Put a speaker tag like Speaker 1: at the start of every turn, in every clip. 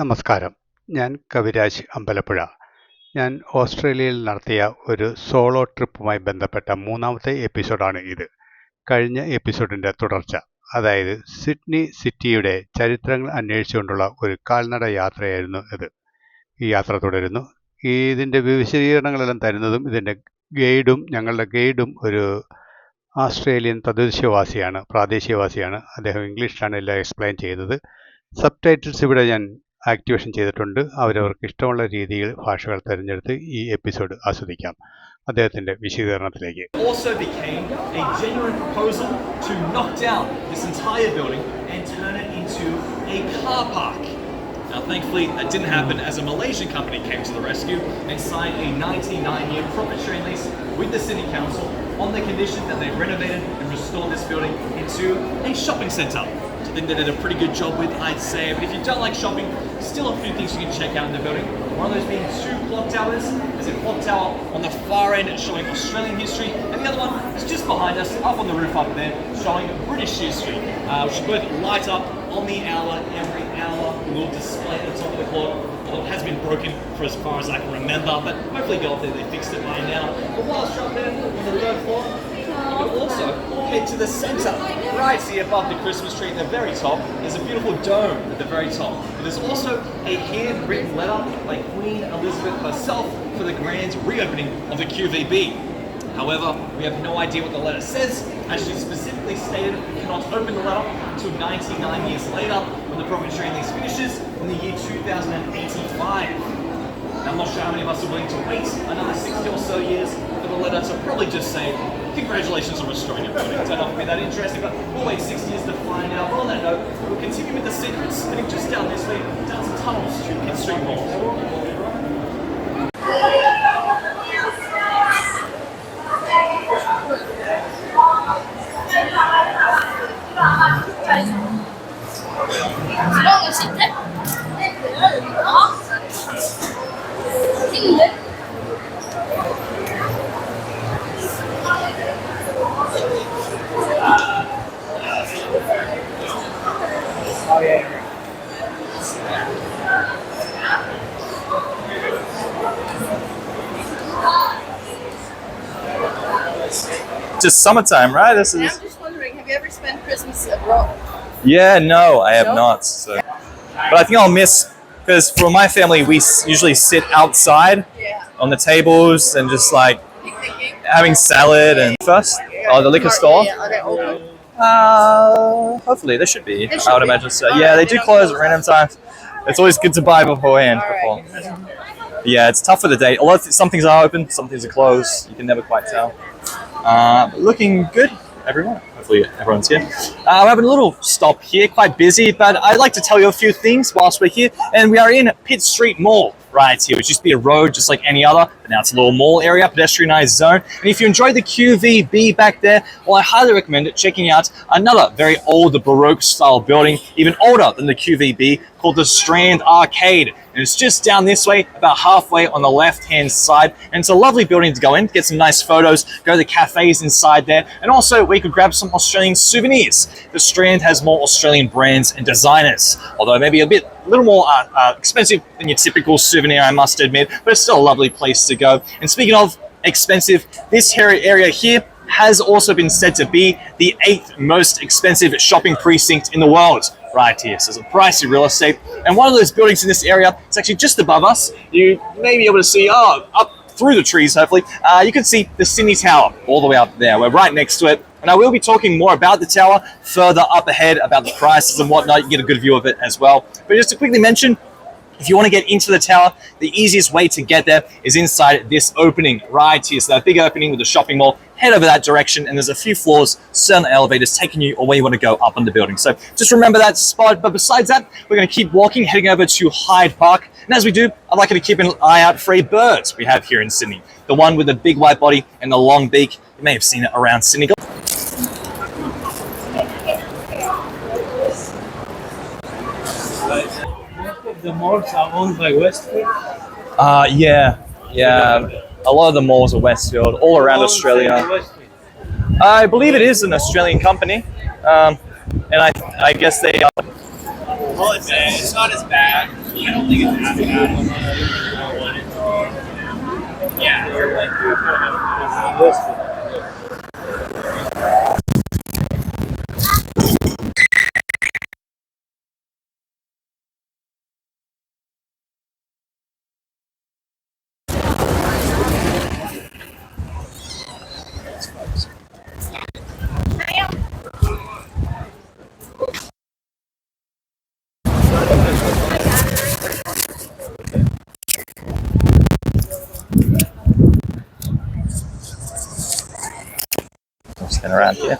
Speaker 1: നമസ്കാരം. ഞാൻ കവിരാജ് അമ്പലപ്പുഴ. ഞാൻ ഓസ്ട്രേലിയയിൽ നടത്തിയ ഒരു സോളോ ട്രിപ്പുമായി ബന്ധപ്പെട്ട മൂന്നാമത്തെ എപ്പിസോഡാണ് ഇത്. കഴിഞ്ഞ എപ്പിസോഡിന്റെ തുടർച്ച. അതായത് സിഡ്നി സിറ്റിയുടെ ചരിത്രങ്ങൾ അന്വേഷിച്ചുകൊണ്ടുള്ള ഒരു കാൽനട യാത്രയായിരുന്നു ഇത്. ഈ യാത്ര തുടരുന്നു. ഇതിന്റെ വിശദീകരണങ്ങളെല്ലാം തരുന്നതും ഇതിന്റെ ഗൈഡും ഞങ്ങളുടെ ഗൈഡും ഒരു ആസ്ട്രേലിയൻ തദ്ദേശീയവാസിയാണ് പ്രാദേശികവാസിയാണ്. അദ്ദേഹം ഇംഗ്ലീഷിലാണ് എല്ലാം എക്സ്പ്ലെയിൻ ചെയ്യുന്നത്. സബ് ടൈറ്റിൽസ് ഇവിടെ ഞാൻ ആക്ടിവേഷൻ ചെയ്തിട്ടുണ്ട് അവരവർക്ക് ഇഷ്ടമുള്ള രീതിയിൽ ഭാഷകൾ തിരഞ്ഞെടുത്ത് ഈ എപ്പിസോഡ് ആസ്വദിക്കാം അദ്ദേഹത്തിന്റെ വിശദീകരണത്തിലേക്ക്.
Speaker 2: Now, thankfully, that didn't happen as a Malaysian company came to the rescue and signed a 99 year profit lease with the City Council on the condition that they renovated and restored this building into a shopping centre. I think they did a pretty good job with, I'd say. But if you don't like shopping, still a few things you can check out in the building. One of those being two clock towers. There's a clock tower on the far end showing Australian history, and the other one is just behind us, up on the roof up there, showing British history, uh, which both light up on the hour every hour. A little display at the top of the clock. Although it has been broken for as far as I can remember, but hopefully go up there, they fixed it by now. But whilst up there on the third floor, can also head to the centre, right here above the Christmas tree at the very top. There's a beautiful dome at the very top. But there's also a handwritten letter by Queen Elizabeth herself for the grand reopening of the QVB. However, we have no idea what the letter says, as she specifically stated we cannot open the letter until 99 years later when the sharing lease finishes in the year 2085. I'm not sure how many of us are willing to wait another 60 or so years for the letter to probably just say, congratulations on restoring your building. Don't if it'll be that interesting, but we'll wait 60 years to find out. But on that note, we'll continue with the secrets, heading just down this way, down some tunnels to Street Mall.
Speaker 3: Just summertime, right? This is.
Speaker 4: I'm just wondering, have you ever spent Christmas abroad?
Speaker 3: Yeah, no, I have
Speaker 4: No?
Speaker 3: not. So, but I think I'll miss because for my family, we usually sit outside
Speaker 4: Yeah.
Speaker 3: on the tables and just like having salad and first. Oh, the liquor store.
Speaker 4: Are they open?
Speaker 3: Uh, hopefully they should be.
Speaker 4: They
Speaker 3: I would
Speaker 4: be.
Speaker 3: imagine so. Yeah, they do close at random times. It's always good to buy beforehand. Before. Yeah, it's tough for the date. A lot of th- some things are open, some things are closed. You can never quite tell. Uh, looking good, everyone. Hopefully everyone's here. Uh, we're having a little stop here, quite busy, but I'd like to tell you a few things whilst we're here. And we are in Pitt Street Mall right here, which used to be a road just like any other, but now it's a little mall area, pedestrianised zone. And if you enjoyed the QVB back there, well, I highly recommend checking out another very old Baroque style building, even older than the QVB, called the Strand Arcade. And it's just down this way, about halfway on the left hand side. And it's a lovely building to go in, get some nice photos, go to the cafes inside there. And also, we could grab some Australian souvenirs. The Strand has more Australian brands and designers, although maybe a bit, a little more uh, uh, expensive than your typical souvenir, I must admit, but it's still a lovely place to go. And speaking of expensive, this area here has also been said to be the eighth most expensive shopping precinct in the world. Right here, so it's a pricey real estate. And one of those buildings in this area, it's actually just above us. You may be able to see, oh, up through the trees, hopefully, uh, you can see the Sydney Tower all the way up there. We're right next to it. And I will be talking more about the tower further up ahead about the prices and whatnot. You can get a good view of it as well. But just to quickly mention, if you want to get into the tower, the easiest way to get there is inside this opening right here. So that big opening with the shopping mall, head over that direction and there's a few floors, certain elevators taking you or where you want to go up on the building. So just remember that spot. But besides that, we're going to keep walking, heading over to Hyde Park. And as we do, I'd like you to keep an eye out for a bird we have here in Sydney. The one with the big white body and the long beak. You may have seen it around Sydney.
Speaker 5: The malls are owned by Westfield.
Speaker 3: Uh, yeah, yeah. A lot of the malls are Westfield, all around Australia. I believe it is an Australian company, um, and I I guess they. Are,
Speaker 6: Well, it's, uh, it's not as bad
Speaker 5: I don't think it's as bad as I want it to be. Yeah,
Speaker 3: around here.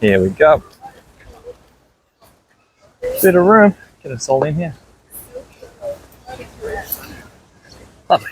Speaker 3: Here we go. Bit of room. Get us all in here. Lovely.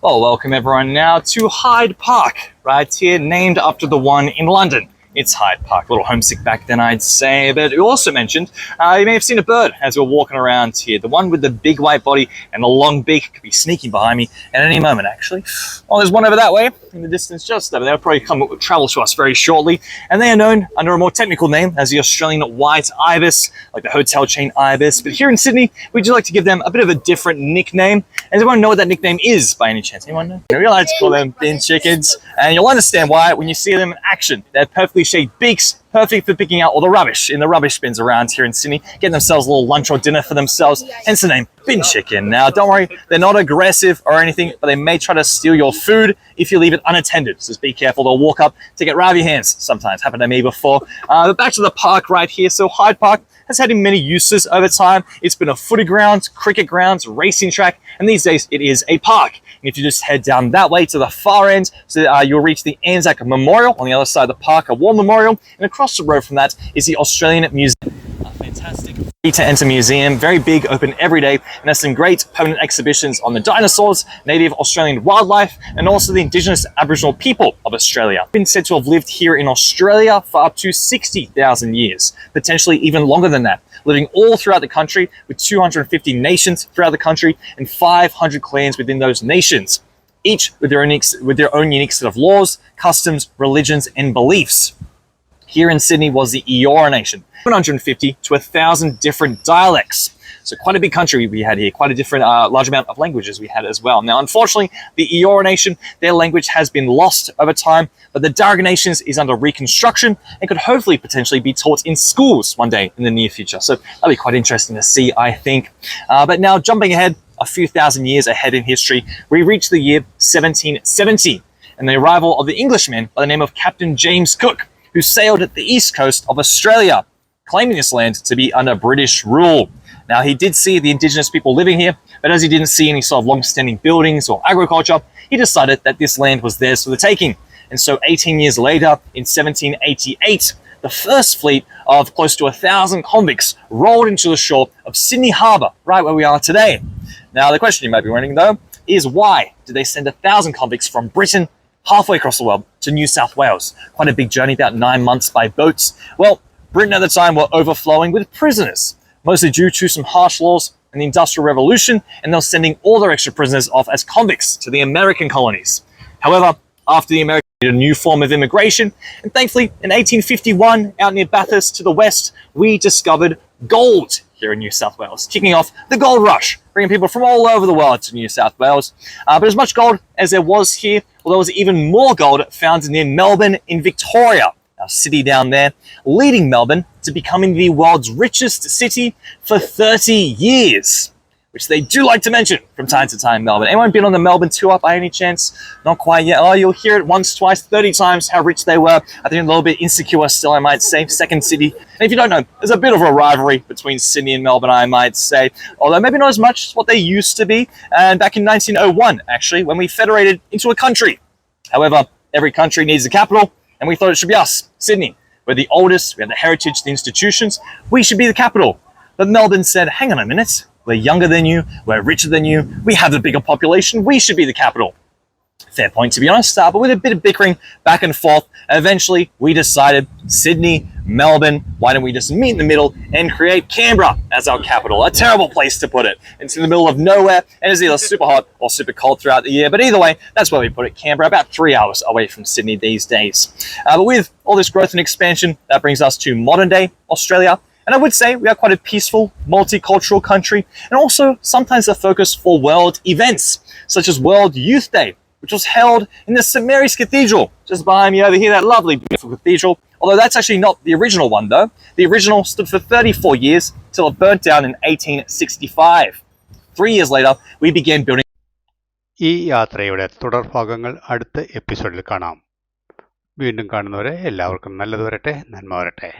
Speaker 3: Well, welcome everyone now to Hyde Park, right here, named after the one in London. It's Hyde Park. A little homesick back then, I'd say. But you also mentioned uh, you may have seen a bird as we we're walking around here. The one with the big white body and the long beak could be sneaking behind me at any moment, actually. Well, there's one over that way in the distance, just there. They'll probably come travel to us very shortly. And they are known under a more technical name as the Australian white ibis, like the hotel chain ibis. But here in Sydney, we just like to give them a bit of a different nickname. And does anyone know what that nickname is by any chance? Anyone know? We like to call them bin chickens. And you'll understand why when you see them in action. They're perfectly shaped beaks, perfect for picking out all the rubbish in the rubbish bins around here in Sydney, getting themselves a little lunch or dinner for themselves. Hence the name bin chicken. Now, don't worry, they're not aggressive or anything, but they may try to steal your food if you leave it unattended. So just be careful. They'll walk up, take it right your hands. Sometimes happened to me before. Uh, but back to the park right here. So Hyde Park has had many uses over time. It's been a footy ground, cricket grounds, racing track, and these days it is a park. If you just head down that way to the far end, so uh, you'll reach the Anzac Memorial on the other side of the park, a war memorial, and across the road from that is the Australian Museum. A fantastic free to enter museum, very big, open every day, and has some great permanent exhibitions on the dinosaurs, native Australian wildlife, and also the Indigenous Aboriginal people of Australia. Been said to have lived here in Australia for up to 60,000 years, potentially even longer than that, living all throughout the country with 250 nations throughout the country and 500 clans within those nations, each with their, unique, with their own unique set of laws, customs, religions, and beliefs. Here in Sydney was the Eora Nation, 150 to 1,000 different dialects. So quite a big country we had here, quite a different, uh, large amount of languages we had as well. Now, unfortunately, the Eora Nation, their language has been lost over time, but the Darug Nations is under reconstruction and could hopefully potentially be taught in schools one day in the near future. So that'll be quite interesting to see, I think. Uh, but now jumping ahead a few thousand years ahead in history, we reach the year 1770 and the arrival of the Englishman by the name of Captain James Cook, who sailed at the east coast of Australia, claiming this land to be under British rule. Now, he did see the indigenous people living here, but as he didn't see any sort of long-standing buildings or agriculture, he decided that this land was theirs for the taking. And so 18 years later, in 1788, the first fleet of close to a thousand convicts rolled into the shore of Sydney Harbour, right where we are today. Now, the question you might be wondering, though, is why did they send a thousand convicts from Britain halfway across the world to New South Wales? Quite a big journey, about nine months by boats. Well, Britain at the time were overflowing with prisoners, mostly due to some harsh laws and the Industrial Revolution, and they were sending all their extra prisoners off as convicts to the American colonies. However, after the Americans a new form of immigration, and thankfully in 1851, out near Bathurst to the west, we discovered gold here in New South Wales, kicking off the gold rush, bringing people from all over the world to New South Wales. Uh, but as much gold as there was here, well, there was even more gold found near Melbourne in Victoria, our city down there, leading Melbourne to becoming the world's richest city for 30 years which they do like to mention from time to time, Melbourne. Anyone been on the Melbourne tour by any chance? Not quite yet. Oh, you'll hear it once, twice, 30 times how rich they were. I think a little bit insecure still, I might say. Second city. And if you don't know, there's a bit of a rivalry between Sydney and Melbourne, I might say. Although maybe not as much as what they used to be. And back in 1901, actually, when we federated into a country. However, every country needs a capital, and we thought it should be us, Sydney. We're the oldest, we have the heritage, the institutions. We should be the capital. But Melbourne said, hang on a minute. We're younger than you. We're richer than you. We have the bigger population. We should be the capital. Fair point, to be honest. Uh, but with a bit of bickering back and forth, eventually we decided Sydney Melbourne. Why don't we just meet in the middle and create Canberra as our capital? A terrible place to put it. It's in the middle of nowhere and it's either super hot or super cold throughout the year. But either way, that's where we put it. Canberra, about three hours away from Sydney these days. Uh, but with all this growth and expansion, that brings us to modern day Australia. And I would say we are quite a peaceful, multicultural country, and also sometimes a focus for world events, such as World Youth Day, which was held in the St Mary's Cathedral, just behind me over here, that lovely, beautiful cathedral. Although that's actually not the original one, though. The original stood for 34 years till it burnt down in 1865. Three years later, we began building.
Speaker 1: ഈ യാത്രയുടെ തുടർഭാഗങ്ങൾ അടുത്ത എപ്പിസോഡിൽ കാണാം വീണ്ടും കാണുന്നവരെ എല്ലാവർക്കും നല്ലത് വരട്ടെ നന്മ വരട്ടെ